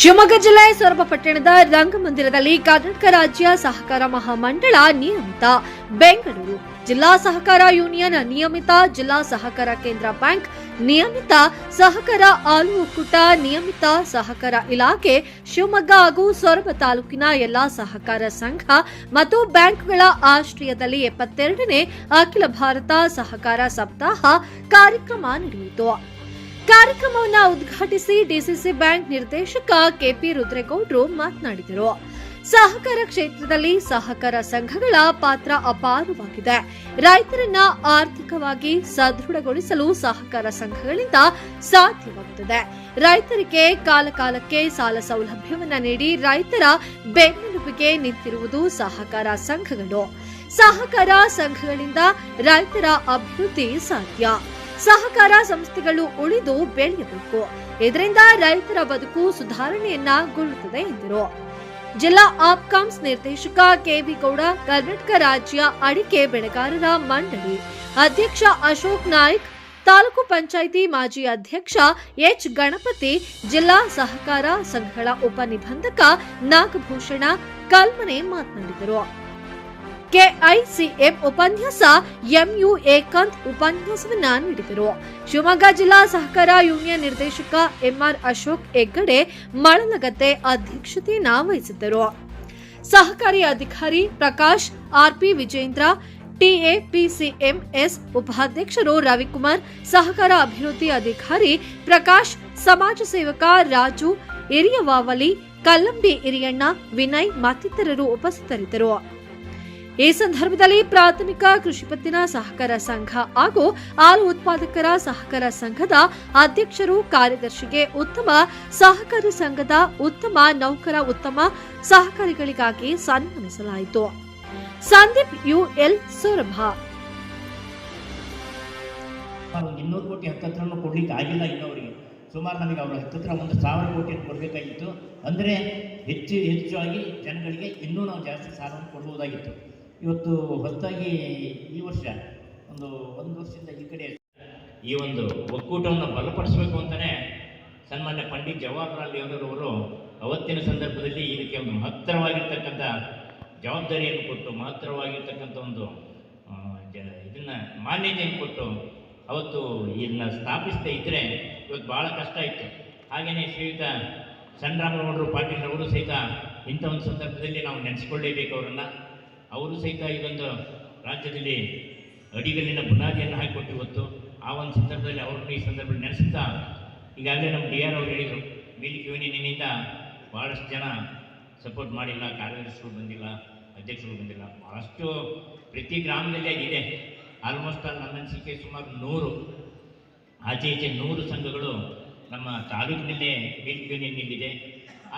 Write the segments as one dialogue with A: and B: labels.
A: ಶಿವಮೊಗ್ಗ ಜಿಲ್ಲೆ ಸೊರಬ ಪಟ್ಟಣದ ರಂಗಮಂದಿರದಲ್ಲಿ ಕರ್ನಾಟಕ ರಾಜ್ಯ ಸಹಕಾರ ಮಹಾಮಂಡಳ ನಿಯಮಿತ ಬೆಂಗಳೂರು. ಜಿಲ್ಲಾ ಸಹಕಾರ ಯೂನಿಯನ್ ನಿಯಮಿತ ಜಿಲ್ಲಾ ಸಹಕಾರ ಕೇಂದ್ರ ಬ್ಯಾಂಕ್, ನಿಯಮಿತ ಸಹಕಾರ ಹಾಲು ಒಕ್ಕೂಟ ನಿಯಮಿತ ಸಹಕಾರ ಇಲಾಖೆ, ಶಿವಮೊಗ್ಗ ಹಾಗೂ ಸೊರಬ ತಾಲೂಕಿನ ಎಲ್ಲಾ ಸಹಕಾರ ಸಂಘ ಮತ್ತು ಬ್ಯಾಂಕ್ಗಳ ಆಶ್ರಯದಲ್ಲಿ ಎಪ್ಪತ್ತೆರಡನೇ ಅಖಿಲ ಭಾರತ ಸಹಕಾರ ಸಪ್ತಾಹ ಕಾರ್ಯಕ್ರಮ ನಡೆಯಿತು. ಕಾರ್ಯಕ್ರಮವನ್ನು ಉದ್ಘಾಟಿಸಿ ಡಿಸಿಸಿ ಬ್ಯಾಂಕ್ ನಿರ್ದೇಶಕ ಕೆಪಿ ರುದ್ರೇಗೌಡರು ಮಾತನಾಡಿದರು. ಸಹಕಾರ ಕ್ಷೇತ್ರದಲ್ಲಿ ಸಹಕಾರ ಸಂಘಗಳ ಪಾತ್ರ ಅಪಾರವಾಗಿದೆ. ರೈತರನ್ನ ಆರ್ಥಿಕವಾಗಿ ಸದೃಢಗೊಳಿಸಲು ಸಹಕಾರ ಸಂಘಗಳಿಂದ ಸಾಧ್ಯವಾಗುತ್ತದೆ. ರೈತರಿಗೆ ಕಾಲಕಾಲಕ್ಕೆ ಸಾಲ ಸೌಲಭ್ಯವನ್ನ ನೀಡಿ ರೈತರ ಬೆನ್ನೆಲುಬಿಗೆ ನಿಂತಿರುವುದು ಸಹಕಾರ ಸಂಘಗಳು. ಸಹಕಾರ ಸಂಘಗಳಿಂದ ರೈತರ ಅಭಿವೃದ್ಧಿ ಸಾಧ್ಯ. ಸಹಕಾರ ಸಂಸ್ಥೆಗಳು ಉಳಿದು ಬೆಳೆಯಬೇಕು. ಇದರಿಂದ ರೈತರ ಬದುಕು ಸುಧಾರಣೆಯನ್ನ ಗೊಳ್ಳುತ್ತದೆ ಎಂದರು. ಜಿಲ್ಲಾ ಆಪ್ಕಾಮ್ಸ್ ನಿರ್ದೇಶಕ ಕೆವಿ ಗೌಡ ಕರ್ನಾಟಕ ರಾಜ್ಯ ಅಡಿಕೆ ಬೆಳೆಗಾರರ ಮಂಡಳಿ ಅಧ್ಯಕ್ಷ ಅಶೋಕ್ ನಾಯ್ಕ, ತಾಲೂಕು ಪಂಚಾಯಿತಿ ಮಾಜಿ ಅಧ್ಯಕ್ಷ ಎಚ್ ಗಣಪತಿ ಜಿಲ್ಲಾ ಸಹಕಾರ ಸಂಘಗಳ ಉಪನಿಬಂಧಕ ನಾಗಭೂಷಣ ಕಲ್ಮನೆ ಮಾತನಾಡಿದರು. ಕೆಐಸಿಎಂ ಉಪನ್ಯಾಸ ಎಂಯು ಏಕಾಂತ್ ಉಪನ್ಯಾಸವನ್ನ ನೀಡಿದರು. ಶಿವಮೊಗ್ಗ ಜಿಲ್ಲಾ ಸಹಕಾರ ಯೂನಿಯನ್ ನಿರ್ದೇಶಕ ಎಂಆರ್ ಅಶೋಕ್ ಹೆಗ್ಗಡೆ ಮಳಲಗತ್ತೆ ಅಧ್ಯಕ್ಷತೆಯನ್ನ ವಹಿಸಿದ್ದರು. ಸಹಕಾರಿ ಅಧಿಕಾರಿ ಪ್ರಕಾಶ್, ಆರ್ಪಿ ವಿಜೇಂದ್ರ ಟಿಎಪಿಸಿಎಂಎಸ್ ಉಪಾಧ್ಯಕ್ಷರು ರವಿಕುಮಾರ್, ಸಹಕಾರ ಅಭಿವೃದ್ಧಿ ಅಧಿಕಾರಿ ಪ್ರಕಾಶ್, ಸಮಾಜ ಸೇವಕ ರಾಜು ಹಿರಿಯವಾವಲಿ ಕಲ್ಲಂಬಿ ಹಿರಿಯಣ್ಣ, ವಿನಯ್ ಮತ್ತಿತರರು ಉಪಸ್ಥಿತರಿದ್ದರು. ಈ ಸಂದರ್ಭದಲ್ಲಿ ಪ್ರಾಥಮಿಕ ಕೃಷಿ ಪತ್ತಿನ ಸಹಕಾರ ಸಂಘ ಹಾಗೂ ಹಾಲು ಉತ್ಪಾದಕರ ಸಹಕಾರ ಸಂಘದ ಅಧ್ಯಕ್ಷರು ಕಾರ್ಯದರ್ಶಿಗೆ ಉತ್ತಮ ಸಹಕಾರಿ ಸಂಘದ ಉತ್ತಮ ನೌಕರ ಉತ್ತಮ ಸಹಕಾರಿಗಳಿಗಾಗಿ ಸನ್ಮಾನಿಸಲಾಯಿತು. ಸಂದೀಪ್ ಯುಎಲ್
B: ಒಂದು ಇನ್ನೂರು ಕೋಟಿ ಹತ್ತತ್ರನೂ ಕೊಡ್ಲಿಕ್ಕೆ ಆಗಿಲ್ಲ ಇನ್ನವರಿಗೆ ಸುಮಾರು ನಮಗೆ ಅವರ ಹತ್ತತ್ರ ಒಂದು ಸಾವಿರ ಕೋಟಿ ಕೊಡಬೇಕಾಗಿತ್ತು. ಅಂದರೆ ಹೆಚ್ಚು ಹೆಚ್ಚಾಗಿ ಜನಗಳಿಗೆ ಇನ್ನೂ ನಾವು ಜಾಸ್ತಿ ಸಾಲವನ್ನು ಕೊಡ್ಬೋದಾಗಿತ್ತು. ಇವತ್ತು ಹೊಸದಾಗಿ ಈ ವರ್ಷ, ಒಂದು ಒಂದು ವರ್ಷದಿಂದ ಈ ಕಡೆ ಈ ಒಂದು ಒಕ್ಕೂಟವನ್ನು ಬಲಪಡಿಸಬೇಕು ಅಂತಲೇ ಸನ್ಮಾನ್ಯ ಪಂಡಿತ್ ಜವಾಹರ್ಲಾಲ್ ನೆಹರೂರವರು ಅವತ್ತಿನ ಸಂದರ್ಭದಲ್ಲಿ ಇದಕ್ಕೆ ಒಂದು ಮಹತ್ತರವಾಗಿರ್ತಕ್ಕಂಥ ಜವಾಬ್ದಾರಿಯನ್ನು ಕೊಟ್ಟು, ಮಹತ್ತರವಾಗಿರ್ತಕ್ಕಂಥ ಒಂದು ಇದನ್ನು, ಮಾನ್ಯತೆಯನ್ನು ಕೊಟ್ಟು ಅವತ್ತು ಇದನ್ನ ಸ್ಥಾಪಿಸದೇ ಇದ್ದರೆ ಇವತ್ತು ಭಾಳ ಕಷ್ಟ ಇತ್ತು. ಹಾಗೆಯೇ ಶ್ರೀಯುತ ಸಣ್ಣರಾಮಗೌಡರು ಪಾಟೀಲ್ ಅವರು ಸಹಿತ ಇಂಥ ಒಂದು ಸಂದರ್ಭದಲ್ಲಿ ನಾವು ನೆನೆಸ್ಕೊಳ್ಳೇಬೇಕು ಅವರನ್ನು. ಅವರು ಸಹಿತ ಇದೊಂದು ರಾಜ್ಯದಲ್ಲಿ ಅಡಿಗಲ್ಲಿನ ಬುನಾದಿಯನ್ನು ಹಾಕಿಕೊಟ್ಟು ಇವತ್ತು ಆ ಒಂದು ಸಂದರ್ಭದಲ್ಲಿ ಅವ್ರನ್ನ ಈ ಸಂದರ್ಭದಲ್ಲಿ ನೆನೆಸುತ್ತಾ ಈಗಾಗಲೇ ನಮ್ಮ ಡಿ ಆರ್ ಅವರು ಹೇಳಿದರು ಮಿಲ್ಕ್ ಯೂನಿಯನ್ನಿಂದ ಭಾಳಷ್ಟು ಜನ ಸಪೋರ್ಟ್ ಮಾಡಿಲ್ಲ, ಕಾರ್ಯದರ್ಶಿಗಳು ಬಂದಿಲ್ಲ, ಅಧ್ಯಕ್ಷರು ಬಂದಿಲ್ಲ. ಭಾಳಷ್ಟು ಪ್ರತಿ ಗ್ರಾಮದಲ್ಲಿ ಅದಿದೆ ಆಲ್ಮೋಸ್ಟ್ ನನ್ನ ಅನಿಸಿಕೆ ಸುಮಾರು ನೂರು. ಆಚೆ ಈಚೆ ನೂರು ಸಂಘಗಳು ನಮ್ಮ ತಾಲೂಕಿನಲ್ಲೇ ಮಿಲ್ಕ್ ಯೂನಿಯನ್ ಇಲ್ಲಿದೆ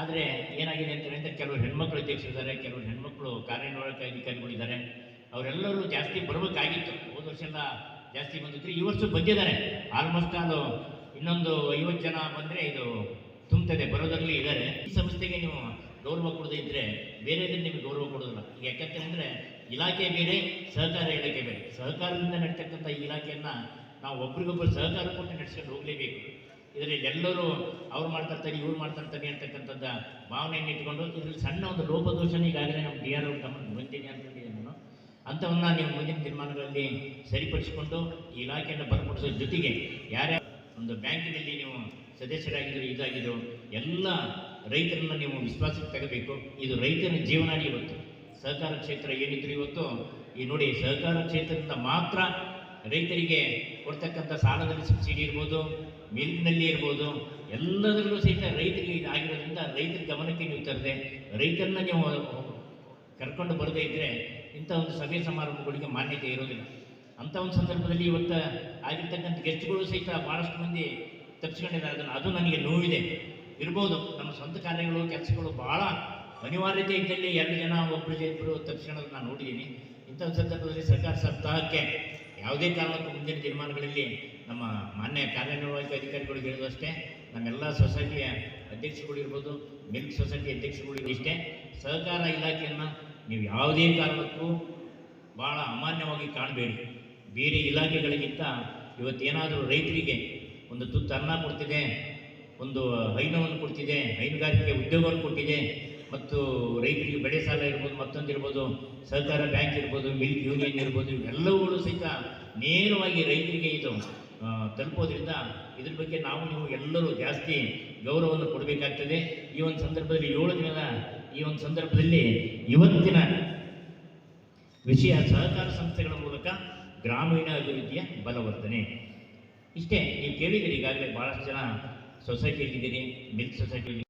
B: ಆದರೆ ಏನಾಗಿದೆ ಅಂತ ಹೇಳಿದ್ರೆ ಕೆಲವರು ಹೆಣ್ಮಕ್ಳು ಅಧ್ಯಕ್ಷರಿದ್ದಾರೆ ಕೆಲವರು ಹೆಣ್ಮಕ್ಳು ಕಾರ್ಯನಿರ್ವಾಹಕ ಅಧಿಕಾರಿಗಳಿದ್ದಾರೆ. ಅವರೆಲ್ಲರೂ ಜಾಸ್ತಿ ಬರಬೇಕಾಗಿತ್ತು. ಹೋದ ವರ್ಷ ಎಲ್ಲ ಜಾಸ್ತಿ ಬಂದಿದ್ರು ಈ ವರ್ಷ ಬಂದಿದ್ದಾರೆ. ಆಲ್ಮೋಸ್ಟ್ ಅದು ಇನ್ನೊಂದು ಐವತ್ತು ಜನ ಬಂದರೆ ಇದು ತುಂಬ್ತದೆ, ಬರೋದರಲ್ಲಿ ಇದ್ದಾರೆ. ಈ ಸಂಸ್ಥೆಗೆ ನೀವು ಗೌರವ ಕೊಡದೇ ಇದ್ದರೆ ಬೇರೆ ನಿಮಗೆ ಗೌರವ ಕೊಡೋದಿಲ್ಲ ಈಗ ಯಾಕಂತ ಅಂದರೆ ಇಲಾಖೆ ಬೇರೆ, ಸಹಕಾರ ಇಲಾಖೆ ಬೇರೆ. ಸಹಕಾರದಿಂದ ನಡೀತಕ್ಕಂಥ ಈ ಇಲಾಖೆಯನ್ನು ನಾವು ಒಬ್ರಿಗೊಬ್ಬರು ಸಹಕಾರ ಕೊಟ್ಟು ನಡೆಸ್ಕೊಂಡು ಹೋಗಲೇಬೇಕು. ಇದರಲ್ಲಿ ಎಲ್ಲರೂ ಅವ್ರು ಮಾಡ್ತಾರ್ತಾರೆ ಇವ್ರು ಮಾಡ್ತಾರ್ತಾರೆ ಅಂತಕ್ಕಂಥದ್ದ ಭಾವನೆಯನ್ನು ಇಟ್ಕೊಂಡು ಇದರಲ್ಲಿ ಸಣ್ಣ ಒಂದು ಲೋಪದೋಷನ ಈಗಾಗಲೇ ನಮ್ಮ ಡಿ ಆರ್ ಅವ್ರ ಗಮನಕ್ಕೆ ಬಂದಿದೆ ಹೇಳಿದೆ ನಾನು. ಅಂಥವನ್ನ ನೀವು ಮುಂದಿನ ತೀರ್ಮಾನಗಳಲ್ಲಿ ಸರಿಪಡಿಸಿಕೊಂಡು ಈ ಇಲಾಖೆಯನ್ನು ಬಲಪಡಿಸೋ ಜೊತೆಗೆ ಯಾರ್ಯಾರು ಒಂದು ಬ್ಯಾಂಕಿನಲ್ಲಿ ನೀವು ಸದಸ್ಯರಾಗಿದ್ರು ಇದಾಗಿದ್ದರು ಎಲ್ಲ ರೈತರನ್ನ ನೀವು ವಿಶ್ವಾಸಕ್ಕೆ ತಗಬೇಕು. ಇದು ರೈತನ ಜೀವನಾಡಿ ಇವತ್ತು. ಸಹಕಾರ ಕ್ಷೇತ್ರ ಏನಿದ್ರು ಇವತ್ತು, ಈ ನೋಡಿ ಸಹಕಾರ ಕ್ಷೇತ್ರದಿಂದ ಮಾತ್ರ ರೈತರಿಗೆ ಕೊಡ್ತಕ್ಕಂಥ ಸಾಲದಲ್ಲಿ ಸಬ್ಸಿಡಿ ಇರ್ಬೋದು ಮಿಲ್ಕ್ನಲ್ಲಿ ಇರ್ಬೋದು, ಎಲ್ಲದರಲ್ಲೂ ಸಹಿತ ರೈತರಿಗೆ ಇದಾಗಿರೋದ್ರಿಂದ ರೈತರ ಗಮನಕ್ಕೆ ನೀವು ತರದೆ, ರೈತರನ್ನ ನೀವು ಕರ್ಕೊಂಡು ಬರದೇ ಇದ್ದರೆ ಇಂಥ ಒಂದು ಸಭೆ ಸಮಾರಂಭಗಳಿಗೆ ಮಾನ್ಯತೆ ಇರೋದಿಲ್ಲ. ಅಂಥ ಒಂದು ಸಂದರ್ಭದಲ್ಲಿ ಇವತ್ತು ಆಗಿರ್ತಕ್ಕಂಥ ಗೆಸ್ಟ್ಗಳು ಸಹಿತ ಭಾಳಷ್ಟು ಮಂದಿ ತಪ್ಪಿಸ್ಕೊಂಡಿದ್ದಾರೆ ಅದನ್ನು, ಅದು ನನಗೆ ನೋವಿದೆ. ಇರ್ಬೋದು, ನಮ್ಮ ಸ್ವಂತ ಕಾರ್ಯಗಳು, ಕೆಲಸಗಳು ಭಾಳ ಅನಿವಾರ್ಯತೆ ಇದ್ದಲ್ಲಿ ಎರಡು ಜನ ಒಬ್ಬರು ಇಬ್ಬರು ತಪ್ಪಿಸ್ಕೊಳ್ಳೋದು ನಾನು ನೋಡಿದ್ದೀನಿ. ಇಂಥ ಸಂದರ್ಭದಲ್ಲಿ ಸರ್ಕಾರ ಸಪ್ತಾಹಕ್ಕೆ ಯಾವುದೇ ಕಾರಣಕ್ಕೂ ಮುಂದಿನ ತೀರ್ಮಾನಗಳಲ್ಲಿ ನಮ್ಮ ಮಾನ್ಯ ಕಾರ್ಯನಿರ್ವಾಹಕ ಅಧಿಕಾರಿಗಳು ಅಷ್ಟೇ. ನಮ್ಮೆಲ್ಲ ಸೊಸೈಟಿಯ ಅಧ್ಯಕ್ಷಗಳಿರ್ಬೋದು ಮಿಲ್ಕ್ ಸೊಸೈಟಿ ಅಧ್ಯಕ್ಷರುಗಳು ಇಷ್ಟೇ. ಸಹಕಾರ ಇಲಾಖೆಯನ್ನು ನೀವು ಯಾವುದೇ ಕಾರಣಕ್ಕೂ ಭಾಳ ಅಮಾನ್ಯವಾಗಿ ಕಾಣಬೇಡಿ. ಬೇರೆ ಇಲಾಖೆಗಳಿಗಿಂತ ಇವತ್ತೇನಾದರೂ ರೈತರಿಗೆ ಒಂದು ತುತ್ತು ಅನ್ನ ಕೊಡ್ತಿದೆ, ಒಂದು ಹೈನವನ್ನು ಕೊಡ್ತಿದೆ, ಹೈನುಗಾರಿಕೆ ಉದ್ಯೋಗವನ್ನು ಕೊಟ್ಟಿದೆ, ಮತ್ತು ರೈತರಿಗೆ ಬೆಳೆ ಸಾಲ ಇರ್ಬೋದು ಮತ್ತೊಂದಿರ್ಬೋದು ಸಹಕಾರ ಬ್ಯಾಂಕ್ ಇರ್ಬೋದು, ಮಿಲ್ಕ್ ಯೂನಿಯನ್ ಇರ್ಬೋದು, ಇವೆಲ್ಲವುಗಳು ಸಹಿತ ನೇರವಾಗಿ ರೈತರಿಗೆ ಇದು ತಲುಪೋದ್ರಿಂದ ಇದ್ರ ಬಗ್ಗೆ ನಾವು ನೀವು ಎಲ್ಲರೂ ಜಾಸ್ತಿ ಗೌರವವನ್ನು ಕೊಡಬೇಕಾಗ್ತದೆ. ಈ ಒಂದು ಸಂದರ್ಭದಲ್ಲಿ ಏಳು ದಿನದ ಈ ಒಂದು ಸಂದರ್ಭದಲ್ಲಿ ಇವತ್ತಿನ ವಿಷಯ ಸಹಕಾರ ಸಂಸ್ಥೆಗಳ ಮೂಲಕ ಗ್ರಾಮೀಣ ಅಭಿವೃದ್ಧಿಯ ಬಲವರ್ಧನೆ. ಇಷ್ಟೇ, ನೀವು ಕೇಳಿದ್ದೀರಿ, ಈಗಾಗಲೇ ಭಾಳಷ್ಟು ಜನ ಸೊಸೈಟಿಯಲ್ಲಿದ್ದೀರಿ, ಮಿಲ್ಕ್ ಸೊಸೈಟಿಯಲ್ಲಿ